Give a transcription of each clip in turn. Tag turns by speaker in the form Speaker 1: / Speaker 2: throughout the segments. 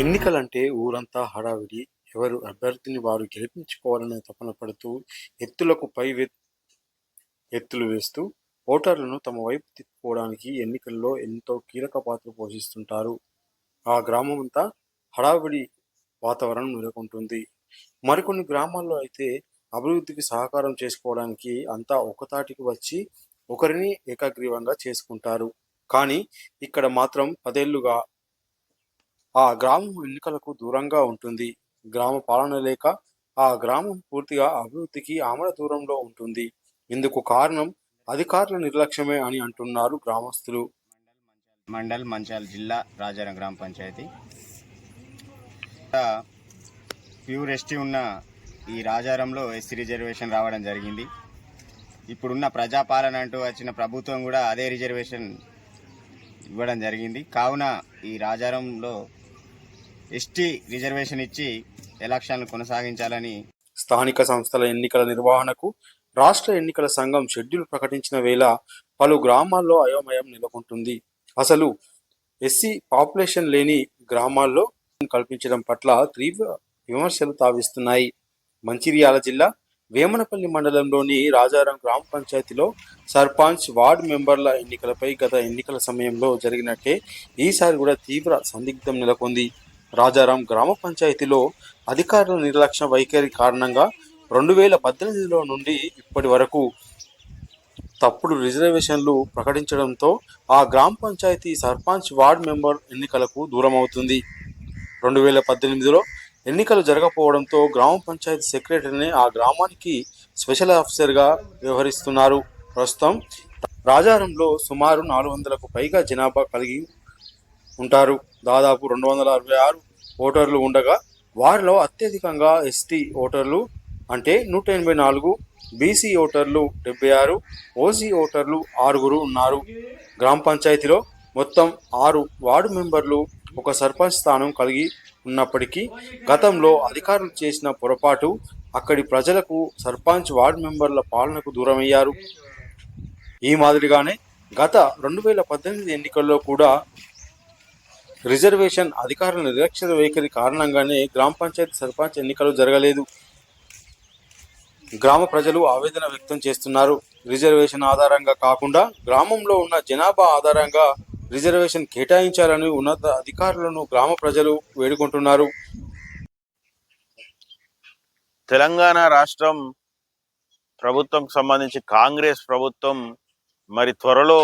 Speaker 1: ఎన్నికలంటే ఊరంతా హడావిడి. ఎవరు అభ్యర్థిని వారు గెలిపించుకోవాలనే తపన పడుతూ ఎత్తులకు పై ఎత్తులు వేస్తూ ఓటర్లను తమ వైపు తిప్పుకోవడానికి ఎన్నికల్లో ఎంతో కీలక పాత్ర పోషిస్తుంటారు. ఆ గ్రామం అంతా హడావిడి వాతావరణం నెలకొంటుంది. మరికొన్ని గ్రామాల్లో అయితే అభివృద్ధికి సహకారం చేసుకోవడానికి అంతా ఒకతాటికి వచ్చి ఒకరిని ఏకాగ్రీవంగా చేసుకుంటారు. కానీ ఇక్కడ మాత్రం పదేళ్ళుగా ఆ గ్రామం ఎన్నికలకు దూరంగా ఉంటుంది. గ్రామ పాలన లేక ఆ గ్రామం పూర్తిగా అభివృద్ధికి ఆమడ దూరంలో ఉంటుంది. ఇందుకు కారణం అధికారుల నిర్లక్ష్యమే అని అంటున్నారు గ్రామస్తులు.
Speaker 2: మండల్ మంచాల్ జిల్లా రాజారం గ్రామ పంచాయతీ. ప్యూర్ ఎస్టీ ఉన్న ఈ రాజారంలో ఎస్సీ రిజర్వేషన్ రావడం జరిగింది. ఇప్పుడున్న ప్రజాపాలన అంటూ వచ్చిన ప్రభుత్వం కూడా అదే రిజర్వేషన్ ఇవ్వడం జరిగింది. కావున ఈ రాజారంలో ఎస్టీ రిజర్వేషన్ ఇచ్చి ఎలక్షన్లు కొనసాగించాలని
Speaker 1: స్థానిక సంస్థల ఎన్నికల నిర్వహణకు రాష్ట్ర ఎన్నికల సంఘం షెడ్యూల్ ప్రకటించిన వేళ పలు గ్రామాల్లో అయోమయం నెలకొంటుంది. అసలు ఎస్సీ పాపులేషన్ లేని గ్రామాల్లో కల్పించడం పట్ల తీవ్ర విమర్శలు తావిస్తున్నాయి. మంచిర్యాల జిల్లా వేమనపల్లి మండలంలోని రాజారాం గ్రామ పంచాయతీలో సర్పంచ్ వార్డ్ మెంబర్ల ఎన్నికలపై గత ఎన్నికల సమయంలో జరిగినట్టే ఈసారి కూడా తీవ్ర సందిగ్ధం నెలకొంది. రాజారాం గ్రామ పంచాయతీలో అధికారుల నిర్లక్ష్య వైఖరి కారణంగా రెండు వేల పద్దెనిమిదిలో నుండి ఇప్పటి వరకు తప్పుడు రిజర్వేషన్లు ప్రకటించడంతో ఆ గ్రామ పంచాయతీ సర్పంచ్ వార్డ్ మెంబర్ ఎన్నికలకు దూరమవుతుంది. రెండు వేల పద్దెనిమిదిలో ఎన్నికలు జరగకపోవడంతో గ్రామ పంచాయతీ సెక్రటరీని ఆ గ్రామానికి స్పెషల్ ఆఫీసర్గా వ్యవహరిస్తున్నారు. ప్రస్తుతం రాజారంలో సుమారు నాలుగు వందలకు పైగా జనాభా కలిగి ఉంటారు. దాదాపు రెండు వందల అరవై ఆరు ఓటర్లు ఉండగా వారిలో అత్యధికంగా ఎస్టీ ఓటర్లు అంటే నూట ఎనభై నాలుగు బీసీ ఓటర్లు డెబ్బై ఆరు ఓసీ ఓటర్లు ఆరుగురు ఉన్నారు. గ్రామ పంచాయతీలో మొత్తం ఆరు వార్డు మెంబర్లు ఒక సర్పంచ్ స్థానం కలిగి ఉన్నప్పటికీ గతంలో అధికారులు చేసిన పొరపాటు అక్కడి ప్రజలకు సర్పంచ్ వార్డు మెంబర్ల పాలనకు దూరమయ్యారు. ఈ మాదిరిగానే గత రెండు వేల పద్దెనిమిది ఎన్నికల్లో కూడా రిజర్వేషన్ అధికారుల నిర్లక్ష్య వైఖరి కారణంగానే గ్రామ పంచాయతీ సర్పంచ్ ఎన్నికలు జరగలేదు. గ్రామ ప్రజలు ఆవేదన వ్యక్తం చేస్తున్నారు. రిజర్వేషన్ ఆధారంగా కాకుండా గ్రామంలో ఉన్న జనాభా ఆధారంగా రిజర్వేషన్ కేటాయించాలని ఉన్నత అధికారులను గ్రామ ప్రజలు వేడుకుంటున్నారు.
Speaker 3: తెలంగాణ రాష్ట్రం ప్రభుత్వం సంబంధించి కాంగ్రెస్ ప్రభుత్వం మరి త్వరలో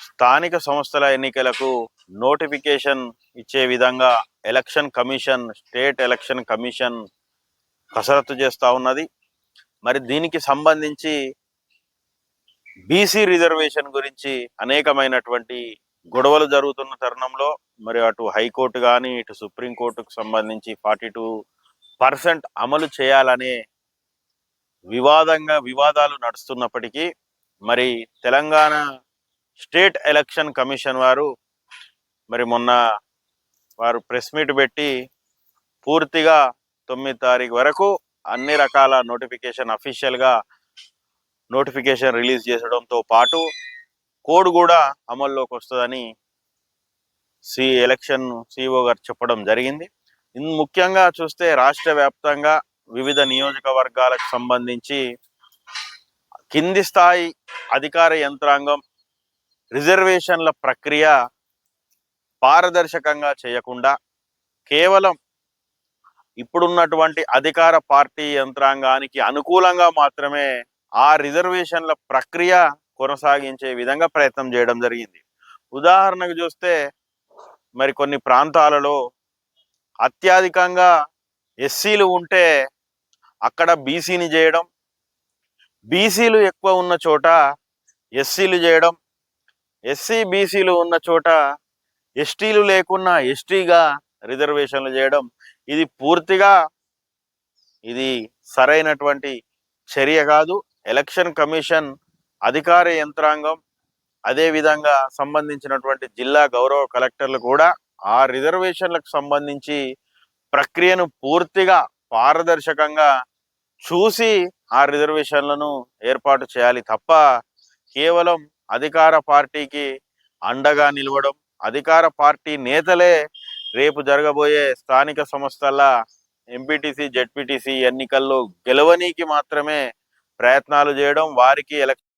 Speaker 3: స్థానిక సంస్థల ఎన్నికలకు నోటిఫికేషన్ ఇచ్చే విధంగా election commission state election commission కసరత్తు చేస్తూ ఉన్నది. మరి దీనికి సంబంధించి బీసీ రిజర్వేషన్ గురించి అనేకమైనటువంటి గొడవలు జరుగుతున్న తరుణంలో మరి అటు హైకోర్టు కానీ ఇటు సుప్రీంకోర్టుకు సంబంధించి ఫార్టీ టూ పర్సెంట్ అమలు చేయాలనే వివాదంగా వివాదాలు నడుస్తున్నప్పటికీ మరి తెలంగాణ స్టేట్ ఎలక్షన్ కమిషన్ వారు మరి మొన్న వారు ప్రెస్ మీట్ పెట్టి పూర్తిగా తొమ్మిది తారీఖు వరకు అన్ని రకాల నోటిఫికేషన్ అఫీషియల్గా నోటిఫికేషన్ రిలీజ్ చేసడంతో పాటు కోడ్ కూడా అమల్లోకి వస్తుందని సి ఎలక్షన్ సిఇఓ గారు చెప్పడం జరిగింది. ముఖ్యంగా చూస్తే రాష్ట్ర వ్యాప్తంగా వివిధ నియోజకవర్గాలకు సంబంధించి కింది స్థాయి అధికార యంత్రాంగం రిజర్వేషన్ల ప్రక్రియ పారదర్శకంగా చేయకుండా కేవలం ఇప్పుడున్నటువంటి అధికార పార్టీ యంత్రాంగానికి అనుకూలంగా మాత్రమే ఆ రిజర్వేషన్ల ప్రక్రియ కొనసాగించే విధంగా ప్రయత్నం చేయడం జరిగింది. ఉదాహరణకు చూస్తే మరి కొన్ని ప్రాంతాలలో అత్యధికంగా ఎస్సీలు ఉంటే అక్కడ బీసీని చేయడం బీసీలు ఎక్కువ ఉన్న చోట ఎస్సీలు చేయడం ఎస్సీ బీసీలు ఉన్న చోట ఎస్టీలు లేకున్నా ఎస్టీగా రిజర్వేషన్లు చేయడం ఇది పూర్తిగా ఇది సరైనటువంటి చర్య కాదు. ఎలక్షన్ కమిషన్ అధికార యంత్రాంగం అదే విధంగా సంబంధించినటువంటి జిల్లా గౌరవ కలెక్టర్లు కూడా ఆ రిజర్వేషన్లకు సంబంధించి ప్రక్రియను పూర్తిగా పారదర్శకంగా చూసి ఆ రిజర్వేషన్లను ఏర్పాటు చేయాలి తప్ప కేవలం అధికార పార్టీకి అండగా నిలవడం అధికార పార్టీ నేతలే రేపు జరగబోయే స్థానిక సంస్థల ఎంపీటీసీ జెడ్పీటీసీ ఎన్నికల్లో గెలవనీకి మాత్రమే ప్రయత్నాలు చేయడం వారికి ఎలక్షన్